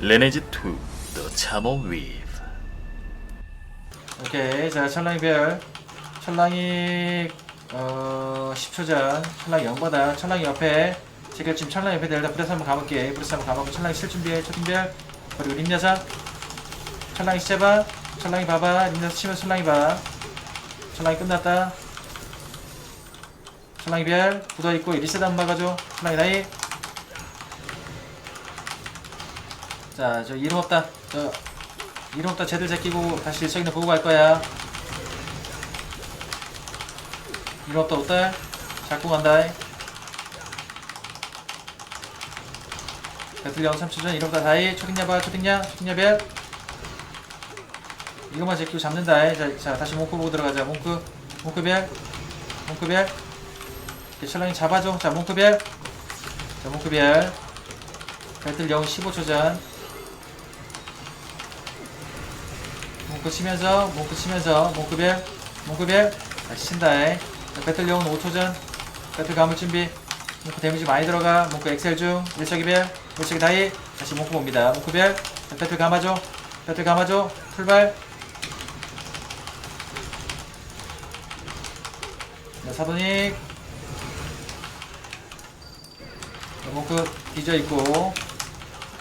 Lineage 2 The Weave 오케이 자 철랑이 별. 철랑이 어 10초 전. 철랑이 0보다. 철랑이 옆에. 제가 지금 철랑이 옆에 내다 브레스 한번 가볼게. 브레스 한번 가보고 철랑이 실 준비해. 첫 준비해 그리고 림녀사 철랑이 시제봐. 철랑이 봐봐. 림녀사 치면 철랑이 봐. 철랑이 끝났다. 철랑이 별. 굳어있고 리셋 한번 박아줘. 철랑이 나이 자 저 이름 없다 저 이름 없다 쟤들 제끼고 다시 일척이나 보고 갈 거야. 이름 없다 옷달 잡고 간다. 배틀령 3초 전 이름 없다 다이 초딩냐 봐 초딩냐 초딩냐 별 이것만 제끼고 잡는다. 자, 자 다시 몽크 보고 들어가자. 몽크 몽크 별 몽크 별 개철랑이 잡아줘. 자 몽크 별 자, 몽크 별 배틀령 15초 전 몽크 치면서 몽크 치면서 몽크별 몽크별. 다시 친다 해 자, 배틀용은 5초 전. 배틀 감을 준비. 몽크 데미지 많이 들어가. 몽크 엑셀 중. 일척이별 일척이 다이. 다시 몽크 봅니다. 몽크별. 자, 배틀 감아줘. 배틀 감아줘. 풀발. 자, 사도닉. 자, 몽크 뒤져 있고.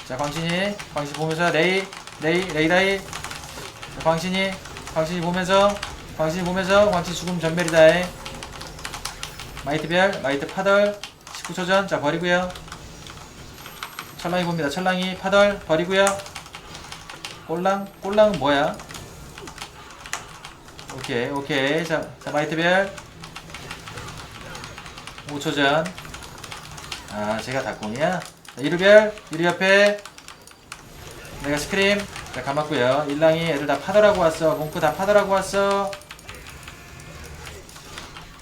자 광신이. 광신 보면서 레이 레이 레이 다이. 자, 광신이 광신이 보면서 광신이 보면서 광신 죽음 전멸이다 해 마이트별 마이트 파덜 19초 전 자 버리고요. 철랑이 봅니다. 철랑이 파덜 버리고요. 꼴랑 꼴랑은 뭐야? 오케이 오케이. 자, 자 마이트별. 5초 전아 제가 닭공이야? 자, 이루별 이루 옆에. 내가 스크림 자 감았고요. 일랑이 애들 다 파더라고 왔어. 몽크 다 파더라고 왔어.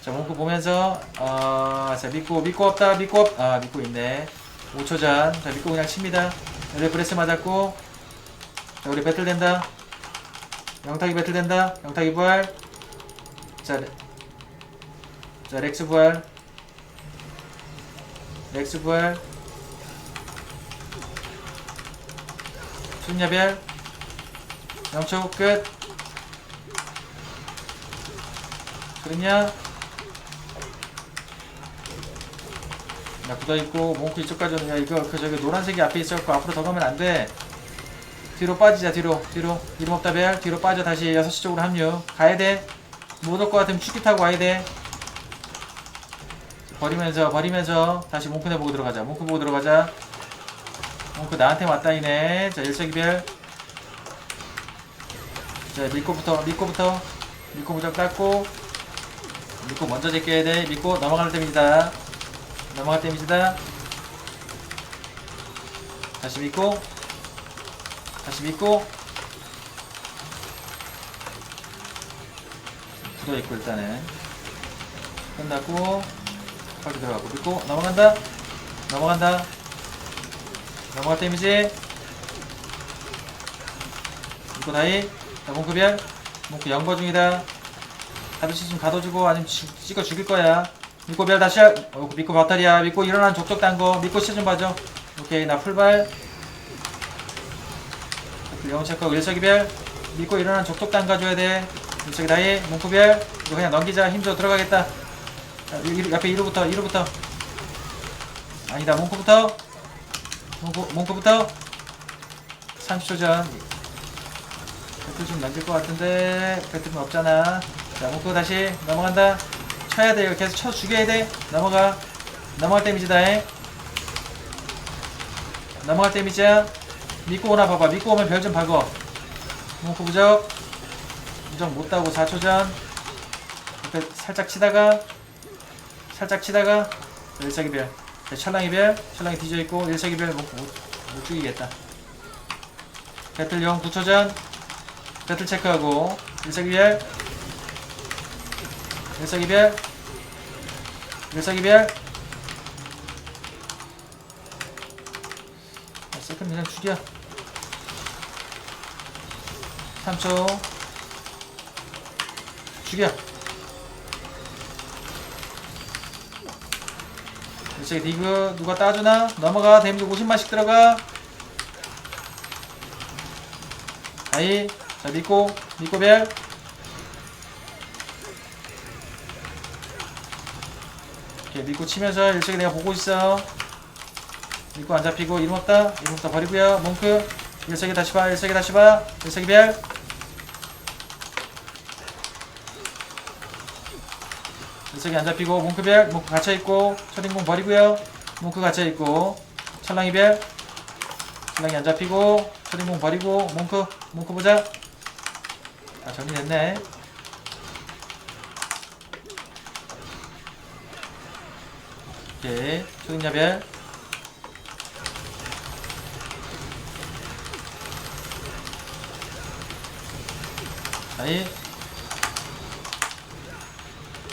자 몽크 보면서 어자 믿고 믿고 없다 믿고 없 아 믿고 있네. 5초 전자 믿고 그냥 칩니다. 애들 브레스 맞았고. 자 우리 배틀 된다. 영탁이 배틀 된다. 영탁이 부활. 자, 레- 자 렉스 부활. 렉스 부활. 순야별 영초 끝 그랬냐? 나 굳어있고 몽크 이쪽까지 야 이거 그 저기 노란색이 앞에 있었고 앞으로 더 가면 안 돼. 뒤로 빠지자 뒤로 뒤로. 이름 없다 별 뒤로 빠져 다시 6시 쪽으로 합류. 가야 돼. 못 올 것 같으면 축기 타고 와야 돼. 버리면서 버리면서 다시 몽크네 보고 들어가자. 몽크 보고 들어가자. 몽크 나한테 맞다이네. 자 일석이별 자 미코부터 미코부터. 미코 무적 닦고. 미코 먼저 제껴야 돼. 미코 넘어갈 때입니다. 넘어갈 때입니다. 다시 미코 다시 미코 굳어있고 일단은. 끝났고 파기 들어가고. 미코 넘어간다. 넘어간다. 넘어갈 데미지? 미코 다이 자 몽크별 몽크 영버 중이다. 다비씨 좀 가둬주고 아니면 지- 찍어 죽일 거야. 미코 별 다시 할- 어, 미코 바탈이야. 미코 일어난 족족 딴거. 미코 시좀 봐줘. 오케이 나 풀발. 영웅 체크 일석이 별. 미코 일어난 족족 딴가줘야 돼. 일석이 다이. 몽크 별. 이거 그냥 넘기자. 힘줘. 들어가겠다. 자, 이- 이- 옆에 1호부터 1호부터. 아니다. 몽크부터. 몽크, 몽크부터. 30초 전 배틀 좀 남길 것 같은데 배틀은 없잖아. 자 몽크 다시 넘어간다. 쳐야 돼. 이거 계속 쳐 죽여야 돼. 넘어가. 넘어갈 데미지다. 해 넘어갈 데미지야 믿고 오나 봐봐. 믿고 오면 별 좀 박어. 몽크 부적. 부적 못 따고 4초 전. 옆에 살짝 치다가 살짝 치다가 일석이 별. 자, 철랑이 별. 철랑이 뒤져있고 일석이 별 못, 못, 못 죽이겠다. 배틀 용 9초 전 배틀 체크하고 일석이별. 일석이별. 일석이별. 아, 세컨 그냥 죽여. 3초. 죽여. 일석이 디그 누가 따주나? 넘어가. 데미지 50만씩 들어가. 다이 자 믿고 믿고 별 오케이 믿고 치면서 일찍이 내가 보고 있어 믿고 안 잡히고 이름 없다? 이름 없다 버리고요. 몽크. 일석이 다시 봐 일석이 다시 봐. 일석이 별 일석이 안 잡히고 몽크별 몽크 갇혀있고 초딩공 버리고요. 몽크 갇혀있고 철랑이별 철랑이 안 잡히고 초딩공 버리고 몽크 몽크 보자 아 정리됐네. 오케이. 초딩야별. 아이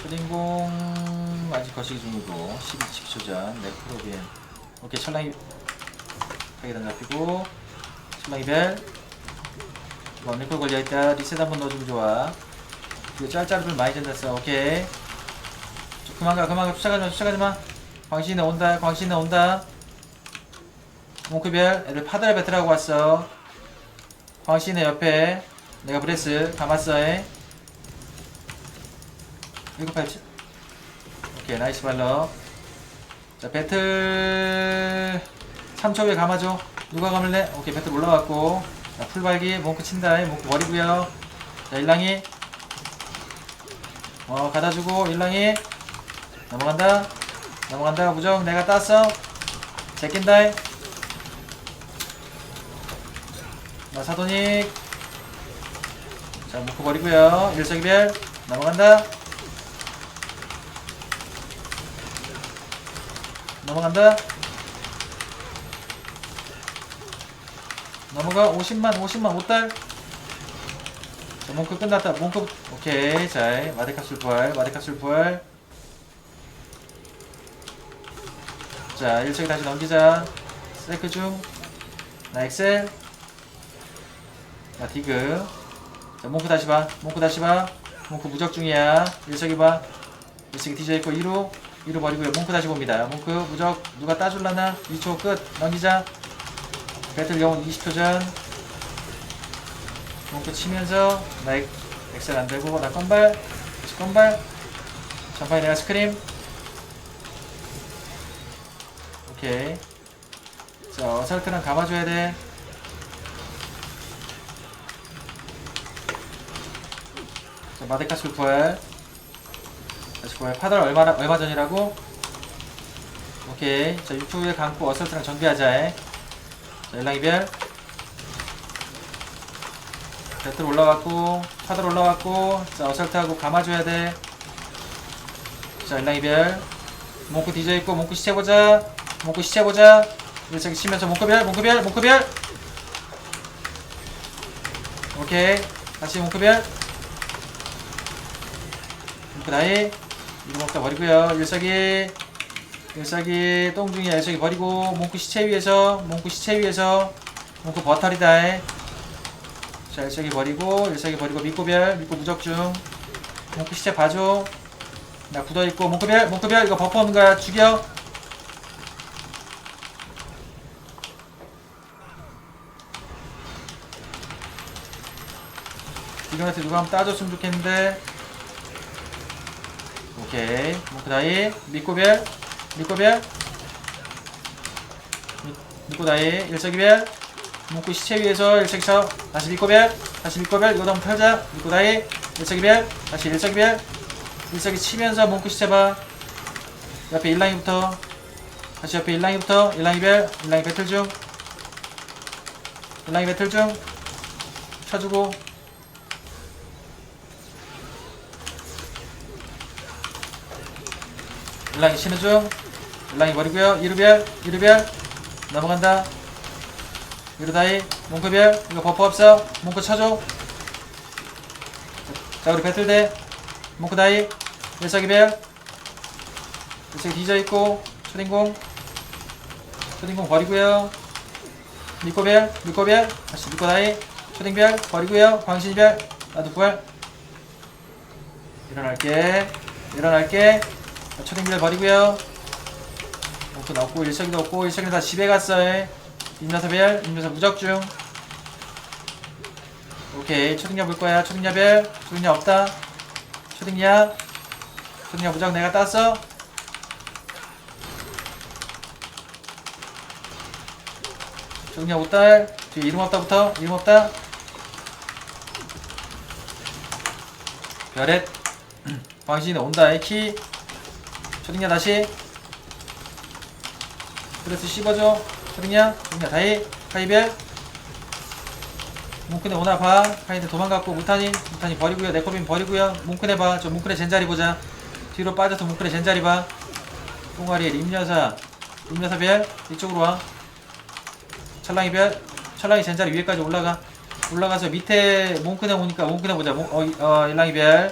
초딩공 아직 거시기 중이고 12, 12초 전 네크로빈 오케이 철랑이. 가게단 잡히고 철랑이 벨 이거 언니콜 걸려있다. 리셋 한번 넣어주면 좋아. 이거 짤짤불 많이 젠댔어 오케이. 저 그만 가 그만 가. 쫓아가지 마 쫓아가지 마. 광신이 온다 광신이 온다. 몽크별 애들 파드라 배틀하고 왔어. 광신의 옆에 내가 브레스 감았어 해1987 오케이 나이스 발러 자 배틀 3초 후에 감아줘. 누가 감을래? 오케이 배틀 올라왔고 자 풀발기 몽크 친다 몽크 버리고요. 자 일랑이. 어 가다주고 일랑이. 넘어간다. 넘어간다. 무정 내가 땄어. 제낀다 나 사도닉 자 몽크 버리고요. 일석이별. 넘어간다. 넘어간다. 넘어가 50만 50만 5달. 자, 몽크 끝났다. 몽크 오케이. 자, 마데카술 부활. 마데카술 부활. 자, 일척이 다시 넘기자. 세크 중. 나 엑셀. 나 디그. 자, 몽크 다시 봐. 몽크 다시 봐. 몽크 무적 중이야. 일석이 봐. 일석이 뒤져 있고 2루. 2루 버리고요. 몽크 다시 봅니다. 몽크 무적 누가 따줄라나? 2초 끝. 넘기자. 배틀 영혼 20초 전. 몽크 치면서 나 엑- 엑셀 안 되고 나 건발. 다시 건발. 전판에 내가 스크림. 오케이. 자, 어설트랑 감아줘야 돼. 자, 마데카스 부활. 다시 부활. 파달 얼마, 얼마 전이라고? 오케이. 자, 6초 후에 감고 어설트랑 정비하자. 해. 자, 일랑이별. 배틀 올라왔고, 파달 올라왔고, 자, 어설트하고 감아줘야 돼. 자, 일랑이별. 몽크 뒤져 있고, 몽크 시체 보자. 몽크 시체 보자. 일찍 치면서 몽크별, 몽크별, 몽크별. 오케이. 다시 몽크별. 몽크 나이. 이거 먹다 버리고요. 일석이. 일석이 똥중이야. 일석이 버리고, 몽크 시체 위에서, 몽크 시체 위에서, 몽크 버터리다. 해. 자, 일석이 버리고, 일석이 버리고, 미코별, 미코 무적중. 몽크 시체 봐줘. 나 굳어있고, 몽크별, 몽크별, 이거 버퍼 없는. 죽여. 이거한테 누가 한번 따줬으면 좋겠는데 오케이 몽크다이 미코별 미코별. 미- 미코다이 일석이별. 몽크 시체 위에서 일석이서 다시 미코별 다시 미코별. 이거 한번 펴자. 미코다이 일석이별 다시 일석이별. 일석이 치면서 몽크 시체 봐. 옆에 일랑이부터. 다시 옆에 일랑이부터. 일랑이별 일랑이 배틀 중. 일랑이 배틀 중. 쳐주고 일랑이 치는 중 일랑이 버리고요. 이르별 이르별. 넘어간다. 이르다이 몽크별. 이거 버퍼 없어. 몽크 쳐줘. 자 우리 배틀대 몽크다이. 일석이별. 일석이 뒤져있고 초딩공. 초딩공 버리고요. 미코별 미코별. 다시 미코다이. 초딩별 버리고요. 광신별. 나도 부활. 일어날게. 일어날게. 자, 초딩별 버리고요. 몽크 넣고 일석이도 없고 일석이 다 집에 갔어 임여서별 임여서 무적중. 오케이. 초딩야 볼 거야. 초딩야 없다. 초딩야. 초딩야 무적 내가 땄어. 초딩야 못달 뒤에 이름 없다부터. 이름 없다. 별엣 광신이 온다. 키 초딩야 다시. 프레스 씹어줘. 초딩야 초딩야 다이. 카이별 뭉크네 오나 봐. 카이드 도망갔고 무타니 무타니 버리고요. 네코빈 버리고요. 뭉크네 봐저 뭉크네 젠자리 보자. 뒤로 빠져서 뭉크네 젠자리 봐. 똥아리 림여사. 림여사 별 이쪽으로 와. 찰랑이 별 찰랑이 젠자리 위에까지 올라가. 올라가서 밑에 뭉크네 오니까 뭉크네 보자. 몽, 어, 이- 어 일랑이 별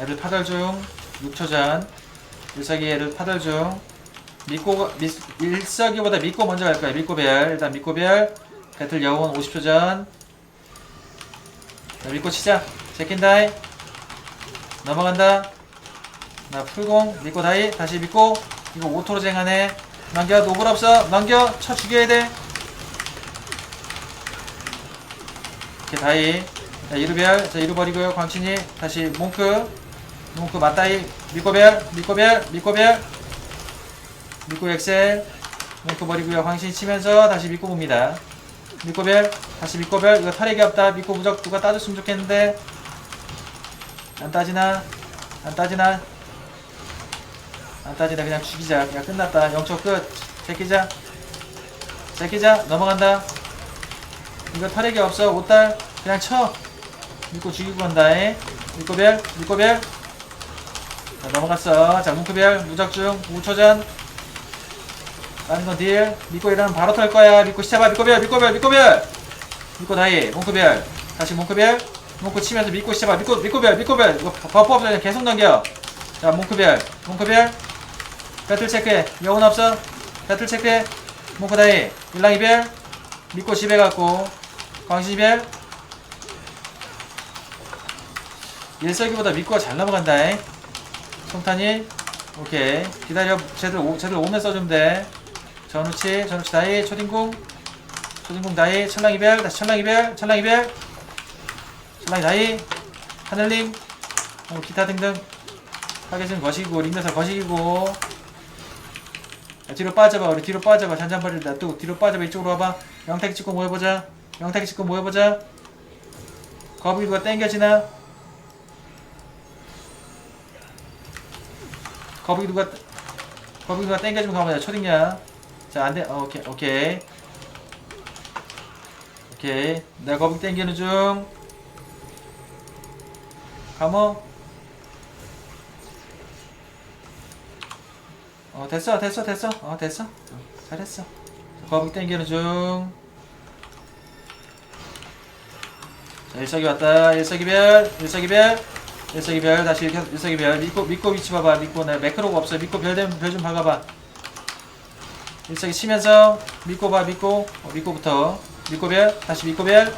애들 파달 중. 6초 전 일석이 애들 파달 중. 믿고 미, 일석이보다 믿고 먼저 갈 거야. 믿고 별 일단 믿고 별 배틀 여운 50초 전. 자, 믿고 치자. 제킨다이. 넘어간다. 나 풀공. 믿고 다이. 다시 믿고. 이거 오토로 쟁하네. 넘겨. 노블 없어. 넘겨. 쳐 죽여야 돼. 이렇게 다이. 자 이루별 자 이루 버리고요. 광친이. 다시 몽크 몽크 맞다이. 미코별 미코별 미코별 미코 엑셀. 몽크 버리고요 광신 치면서 다시 미코 봅니다. 미코별 다시 미코별 이거 탈핵이 없다. 미코 무적 누가 따줬으면 좋겠는데. 안 따지나? 안 따지나? 안 따지나. 그냥 죽이자. 그냥 끝났다. 0초 끝. 제끼자. 제끼자. 넘어간다. 이거 탈핵이 없어. 5달 그냥 쳐. 믿고 죽이고 간다에? 믿고별 믿고별 자 넘어갔어 자 뭉크별 무적중 5초 전. 다른 건 딜. 믿고 일어나면 바로 털 거야. 믿고 시작봐. 믿고별 믿고별 믿고별. 믿고 다이 뭉크별. 다시 뭉크별. 뭉크 치면서 믿고 시작봐. 믿고 믿고별 믿고별. 이거 버프 없어 계속 넘겨. 자 뭉크별 뭉크별. 배틀 체크해 여운 없어. 배틀 체크해 뭉크 다이. 일랑이별. 믿고 집에 갔고. 광신이별. 일석이보다 믿고가 잘 넘어간다. 송탄이 오케이. 기다려 쟤들 오, 쟤들 오면 써주면 돼. 전우치 전우치 다이 초딩궁. 초딩궁 다이 철랑이별 다시 철랑이별 철랑이별. 철랑이 다이 하늘님. 어, 기타 등등. 타겟은 거시기고 링너서 거시기고. 자, 뒤로 빠져봐 우리 뒤로 빠져봐. 잔잔바리를 놔두고 뒤로 빠져봐. 이쪽으로 와봐. 영탁이 찍고 모여보자. 영탁이 찍고 모여보자. 거북이 누가 땡겨지나 거북이 누가 거북이 누가 땡겨주면 가보자. 초딩이야. 자 안돼. 어, 오케이 오케이. 오케이. 내가 거북이 땡기는 중. 감어 어 됐어 됐어 됐어. 어 됐어. 어, 잘했어. 거북이 땡기는 중. 자, 일석이 왔다. 일석이별, 일석이별, 일석이 별, 다시 이렇게 일석이 별. 믿고, 믿고 위치 봐봐. 믿고, 내 매크로가 없어. 믿고 별 되면 별 좀 박아봐. 일석이 치면서, 믿고 봐, 믿고, 어, 믿고부터. 믿고 별, 다시 믿고 별.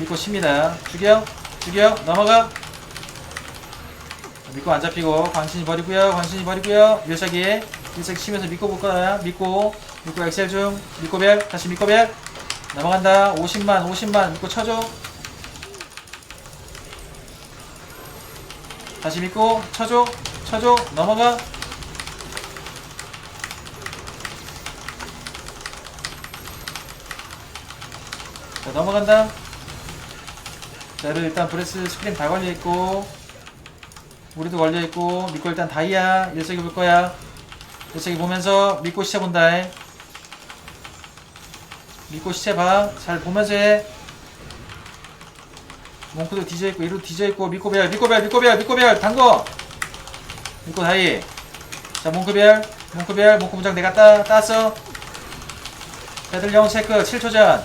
믿고 칩니다. 죽여, 죽여, 넘어가. 믿고 안 잡히고, 광신이 버리고요, 광신이 버리고요. 일석이, 일석이 치면서 믿고 볼 거야. 믿고, 믿고 엑셀 중, 믿고 별, 다시 믿고 별. 넘어간다. 50만, 50만 믿고 쳐줘. 다시 믿고 쳐줘, 쳐줘. 넘어가. 자, 넘어간다. 자, 얘들 일단 브레스 스크린 다 걸려있고, 우리도 걸려있고, 믿고 일단 다이아, 일석이 볼 거야. 일석이 보면서 믿고 시체 본다. 해. 믿고 시체 봐. 잘 보면서 해. 몽크도 이로 뒤져있고, 믿고 별, 믿고 별, 믿고 별, 믿고 별, 당거! 믿고 다이. 자, 몽크 별, 몽크 무장 내가 따, 땄어. 배들 영웅 체크, 7초 전.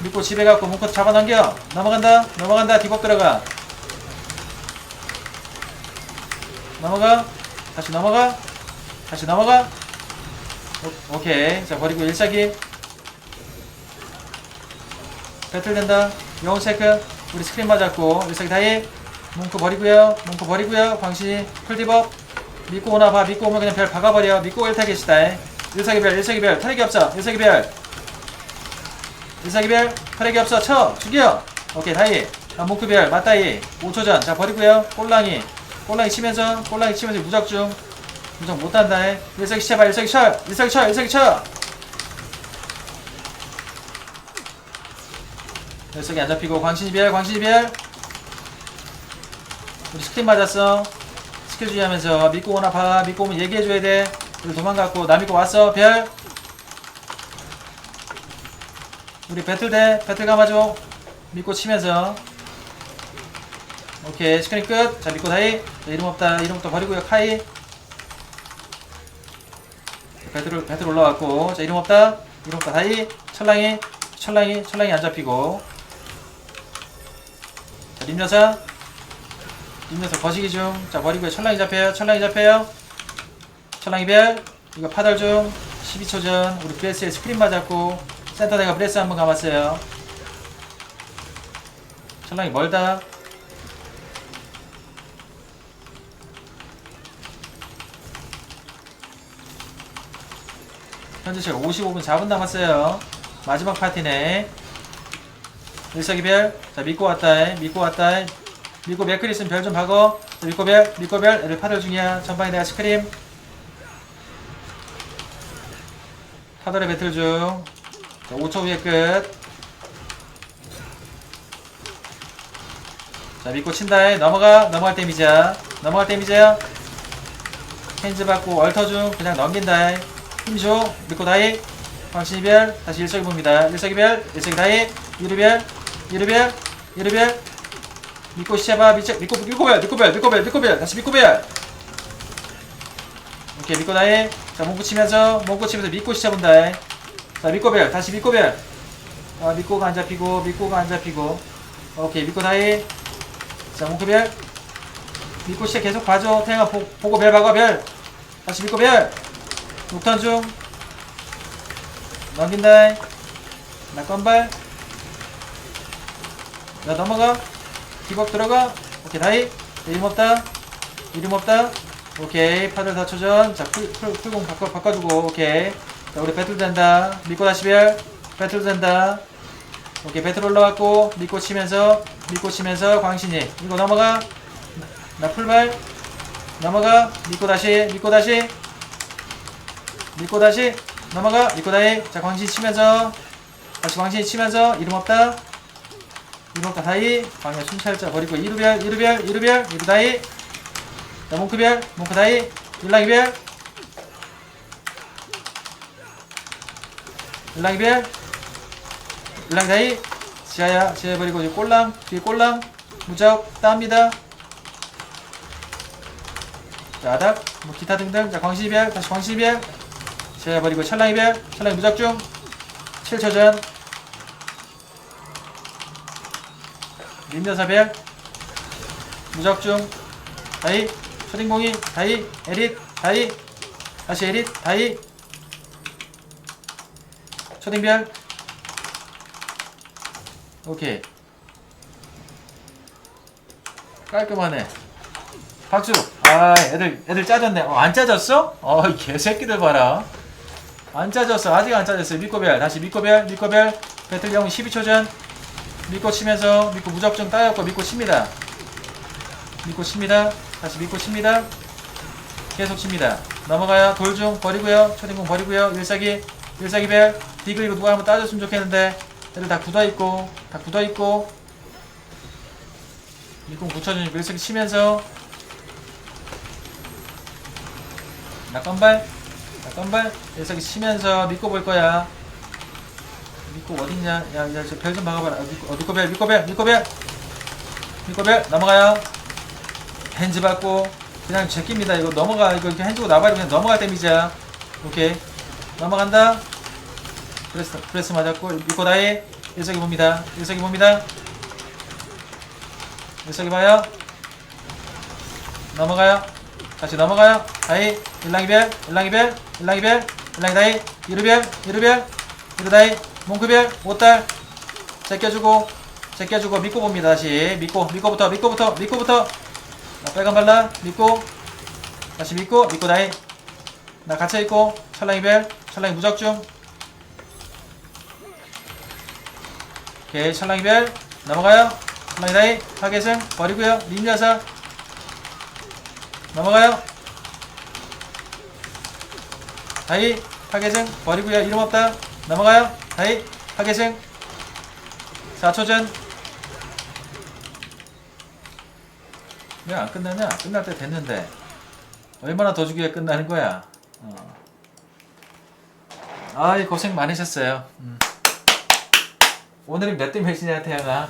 믿고 집에 갖고 몽크 잡아넘겨. 넘어간다, 넘어간다, 디법 들어가. 넘어가. 다시 넘어가. 다시 넘어가. 오, 오케이. 자, 버리고 일사기. 배틀 된다. 영웅 체크. 우리 스크린 맞았고. 일사기 다이. 몽크 버리고요. 몽크 버리고요. 광신이 풀디법. 믿고 오나 봐. 믿고 오면 그냥 별 박아버려. 믿고 일타 계시다 일사기 별 일사기 별. 타력이 없어. 일사기 별. 일사기 별. 타력이 없어. 쳐. 죽여. 오케이 다이. 아 몽크 별. 맞다이. 5초 전자 버리고요. 꼴랑이. 꼴랑이 치면서 꼴랑이 치면서 무적 중. 무적 못한다 일사기 쳐봐. 일사기 쳐. 일사기 쳐. 일사기 쳐 일사기 안 잡히고 광신이별 광신이별 우리 스크린 맞았어. 스킬 주의하면서 믿고 오나 봐. 믿고 오면 얘기해줘야 돼. 우리 도망갔고 나 믿고 왔어. 별. 우리 배틀 대 배틀 감아줘. 믿고 치면서. 오케이. 스크린 끝자 믿고 다이. 자, 이름 없다. 이름 없다 버리고요. 카이. 배틀 배틀 올라왔고. 자 이름 없다. 이름 없다. 다이. 철랑이. 철랑이 철랑이 안 잡히고 자 림여사. 림여사 거시기 중자 버리고요 철랑이 잡혀요. 철랑이 잡혀요. 철랑이 별. 이거 파달 중. 12초 전 우리 브레스에 스크린 맞았고 센터 내가 브레스 한번 감았어요. 철랑이 멀다. 현재 시간 55분 4분 남았어요. 마지막 파티네 일석이별 자 믿고 왔다 믿고 왔다 믿고 맥클 있으면 별좀 박어 자, 믿고 별 믿고 별 애들 파들 중이야 전방에 내가 스크림 파들의 배틀 중 자, 5초 후에 끝. 자, 믿고 친다. 넘어가. 넘어갈 때 미자. 넘어갈 때 미자야. 핸즈 받고 얼터 중 그냥 넘긴다. 힘 줘. 믿고 다이. 황신이별. 다시 일석이 봅니다. 일석이별. 일석이 다이. 유르별. 유르별. 유르별. 믿고 시작봐. 믿고, 믿고, 믿고별. 믿고별. 믿고별. 믿고별. 다시 믿고별. 오케이. 믿고 다이. 자, 몸 붙이면서, 몸 붙이면서 믿고 시작본다. 자, 믿고별. 다시 믿고별. 아, 믿고가 안 잡히고, 믿고가 안 잡히고. 오케이, 믿고 다이. 자, 몽크별. 믿고 시작 계속 봐줘. 태양아, 보, 보고 별 박아, 별. 다시 믿고 별. 녹턴 중. 넘긴다. 나 건발. 나 넘어가. 기복 들어가. 오케이, 다이. 이름 없다. 이름 없다. 오케이, 파들 4초 전. 자, 풀, 풀, 풀공 바꿔, 바꿔주고. 오케이. 자, 우리 배틀 된다. 믿고 다시 별. 배틀 된다. 오케이, 배틀 올라왔고, 믿고 치면서, 믿고 치면서, 광신이. 이거 넘어가. 나 풀발. 넘어가. 믿고 다시, 믿고 다시. 믿고 다시. 넘어가. 믿고 다시. 자, 광신 치면서. 다시 광신 치면서. 이름 없다. 이름 없다. 다이. 광야 순찰자 버리고, 이루별, 이루별, 이루별, 이루 다이. 자, 몽크별, 몽크 다이. 일랑이별. 일랑이별 일랑다이 지하야 지하 버리고 꼴랑 뒤에 꼴랑 무적 따입니다 자 아닥 뭐 기타 등등 자 광신이별 다시 광신이별 지하 버리고 찰랑이별 찰랑이 무적 중 7초 전 림여사별. 무적 중. 다이. 초딩공이. 다이. 에릿. 다이. 다시 에릿. 다이. 초딩별. 오케이. 깔끔하네. 박수. 아 애들 애들 짜졌네. 어, 안 짜졌어? 어이 개새끼들 봐라. 안 짜졌어. 아직 안 짜졌어요. 믿고별. 다시 믿고별 믿고별. 배틀령 12초 전 믿고 치면서 믿고 무적정 따였고 믿고 칩니다. 믿고 칩니다. 다시 믿고 칩니다. 계속 칩니다. 넘어가요. 돌중 버리고요. 초딩공 버리고요. 일사기 일사기별 디그 이거 누가 한번 따줬으면 좋겠는데 애들 다 굳어있고 다 굳어있고. 일공 붙여주니 일사기 치면서. 낙건발 낙건발. 일사기 치면서 믿고 볼 거야 믿고 어딨냐? 야야 별좀 박아봐라. 믿고 어, 믿고 별 믿고 별 믿고 별 믿고 별 넘어가요. 핸즈 받고 그냥 제낍니다. 이거 넘어가 이거 이렇게 핸즈고 나발이 그냥 넘어갈 때미자 오케이. 넘어간다. 프레스 프레스 맞았고 믿고 다이. 일석이 봅니다. 일석이 봅니다. 일석이 봐요. 넘어가요. 다시 넘어가요. 다이. 일랑이별 일랑이별 일랑이별 일랑이 다이. 이르별 이르별 이르다이 몽크별 못달. 제껴주고 제껴주고 믿고 봅니다 다시. 믿고 믿고부터 믿고부터 믿고부터. 자, 빨간 발라 믿고. 다시 믿고 믿고 다이 나 갇혀 있고 찰랑이 벨 찰랑이 무적 중. 오케이 찰랑이 벨 넘어가요. 찰랑이 다이 타겟은 버리고요. 림려사 넘어가요. 다이 타겟은 버리고요. 이름 없다. 넘어가요 다이 타겟은 4초 전 왜 안 끝나냐? 끝날 때 됐는데 얼마나 더 주기에 끝나는 거야? 어. 아이 고생 많으셨어요. 음. 오늘이 몇 대 몇이냐 태양아?